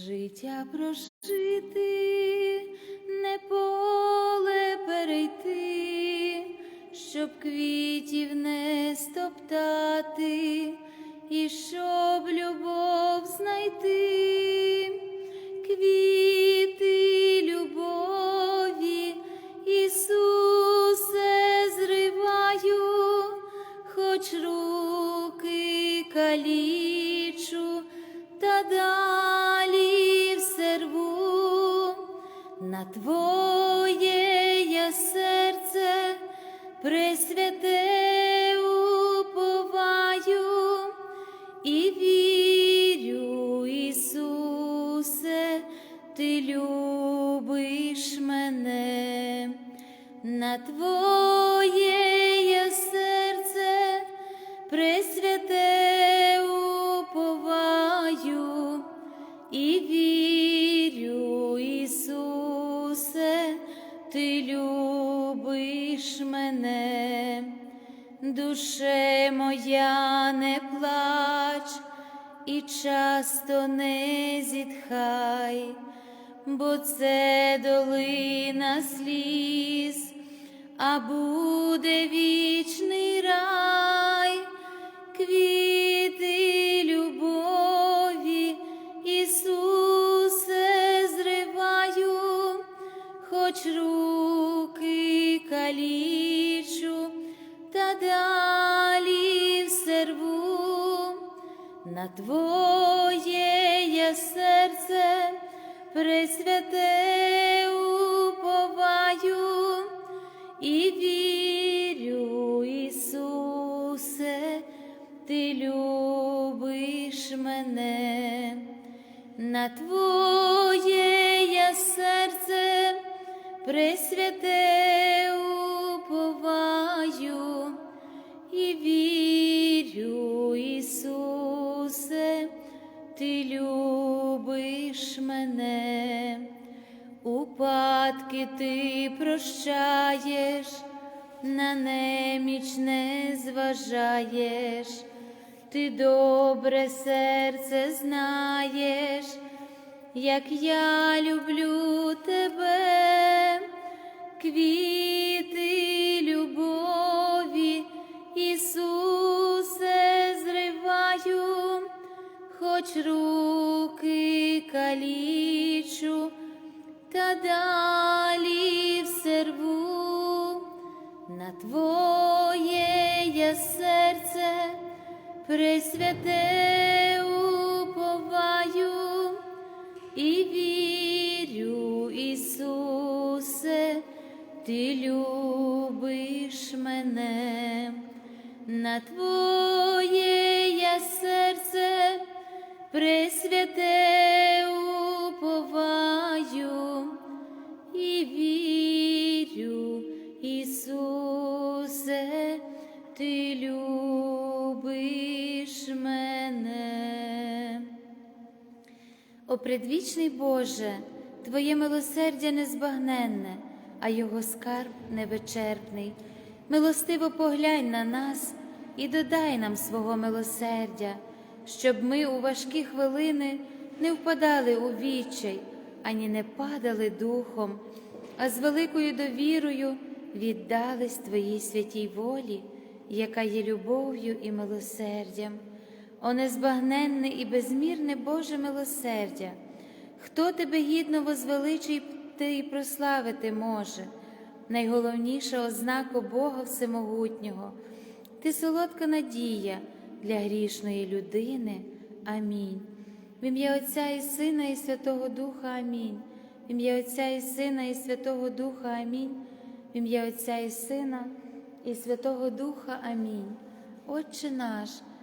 Життя прожити, не поле перейти, щоб квітів не стоптати, і щоб любов знайти, квіти Твоє я серце пресвяте уповаю і вірю, Ісусе, Ти любиш мене, на Твоє я серце пресвяте любиш мене, душе моя не плач і часто не зітхай, бо це долина сліз, а буде вічний рай, квіти любові, Ісусе, зриваю, хоч руки калічу, та далі все на Твоє я серце пресвяте уповаю і вірю, Ісусе, Ти любиш мене, на Твоє я серце пресвяте упадки ти прощаєш, на неміч не зважаєш, ти добре серце знаєш, як я люблю тебе, квіти любові, Ісусе, зриваю, хоч руки калічу, далі все рву, на Твоє я серце пресвяте уповаю і вірю, Ісусе, Ти любиш мене, на Твоє я серце пресвяте О предвічний Боже, Твоє милосердя незбагненне, а Його скарб невичерпний. Милостиво поглянь на нас і додай нам свого милосердя, щоб ми у важкі хвилини не впадали у відчай, ані не падали духом, а з великою довірою віддались Твоїй святій волі, яка є любов'ю і милосердям. О незбагненне і безмірне Боже милосердя, хто тебе гідно возвеличити і прославити може, найголовніша ознака Бога Всемогутнього, ти солодка надія для грішної людини. Амінь. В ім'я Отця і Сина, і Святого Духа Амінь. В ім'я Отця і Сина, і Святого Духа Амінь. В ім'я Отця і Сина, і Святого Духа Амінь. Отче наш,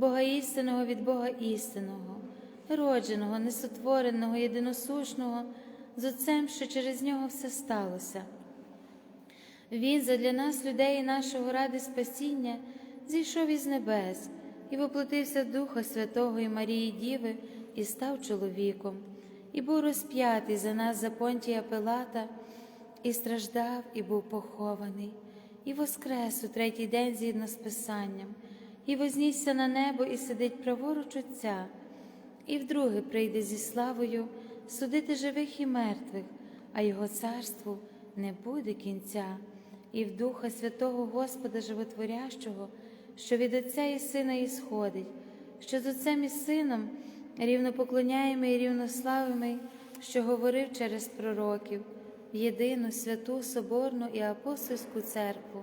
Бога істинного від Бога істинного, родженого, несотвореного, єдиносушного, з Отцем, що через нього все сталося. Він задля нас, людей нашого ради спасіння, зійшов із небес і воплотився Духа Святого і Марії Діви і став чоловіком, і був розп'ятий за нас за понтія Пилата, і страждав, і був похований, і воскрес у третій день згідно з Писанням, і вознісся на небо, і сидить праворуч Отця, і вдруге прийде зі славою судити живих і мертвих, а Його царству не буде кінця, і в Духа Святого Господа Животворящого, що від Отця і Сина ісходить, що з Отцем і Сином рівно поклоняємо і рівнославимо, що говорив через пророків, єдину святу Соборну і апостольську церкву,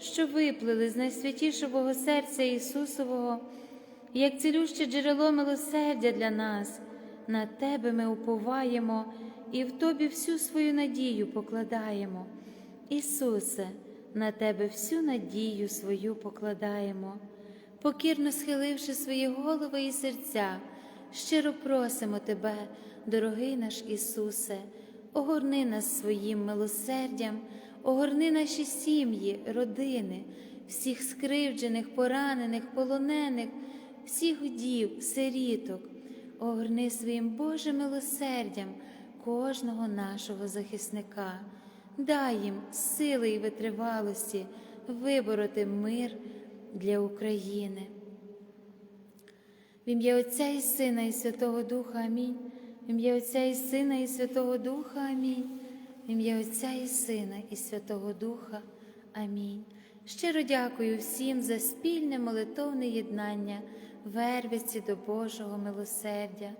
що виплили з найсвятішого серця Ісусового, як цілюще джерело милосердя для нас, на Тебе ми уповаємо і в Тобі всю свою надію покладаємо. Ісусе, на Тебе всю надію свою покладаємо, покірно схиливши свої голови і серця, щиро просимо Тебе, дорогий наш Ісусе, огорни нас своїм милосердям огорни наші сім'ї, родини, всіх скривджених, поранених, полонених, всіх дів, сиріток, огорни своїм Божим милосердям кожного нашого захисника, дай їм сили і витривалості вибороти мир для України. В ім'я Отця і Сина, і Святого Духа. Амінь. В ім'я Отця і Сина, і Святого Духа. Амінь ім'я Отця і Сина, і Святого Духа. Амінь. Щиро дякую всім за спільне молитовне єднання вервиці до Божого милосердя.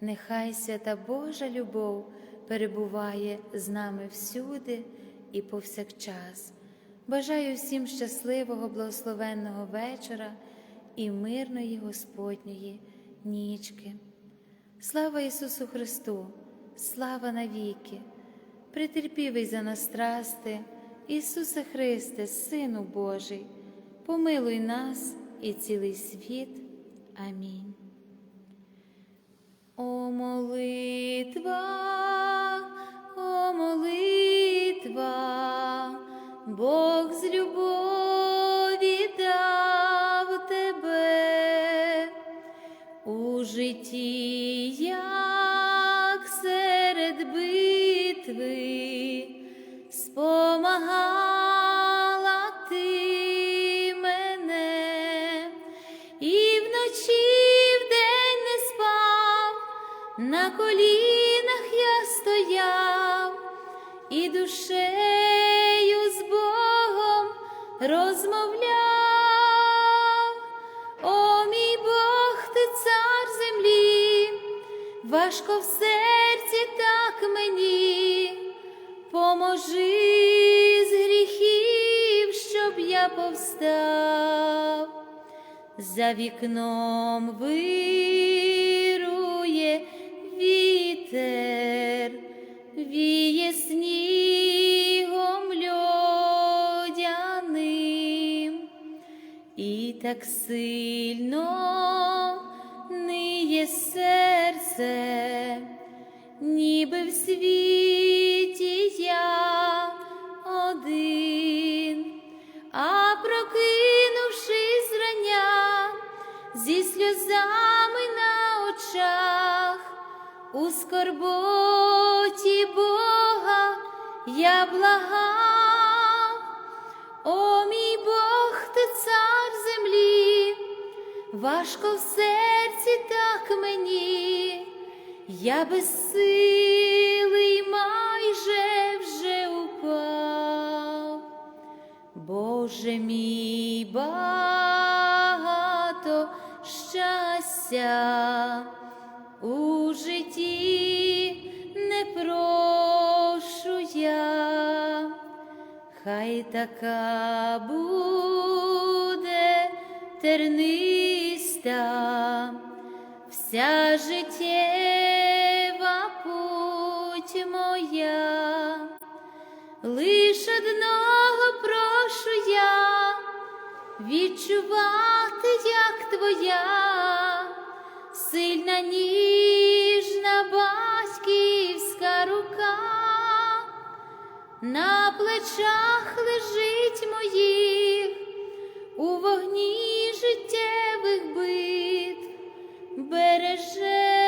Нехай свята Божа любов перебуває з нами всюди і повсякчас. Бажаю всім щасливого, благословенного вечора і мирної Господньої нічки. Слава Ісусу Христу, слава навіки, притерпівий за нас страсти, Ісусе Христе, Сину Божий, помилуй нас і цілий світ. Амінь. О молитва, о молитва, Бог важко в серці так мені, поможи з гріхів, щоб я повстав. За вікном вирує вітер, віє снігом льодяним, і так сильно серце, ніби в світі я один, а прокинувшись зрання, зі сльозами на очах, у скорботі Бога я благав, о мій важко в серці так мені, я безсилий майже вже упав. Боже мій багато щастя у житті не прошу я, хай така буде терниста вся життєва путь моя. Лиш одного прошу я відчувати, як твоя сильна ніжна батьківська рука на плечах лежить моїх у вогні життєвих бит береже.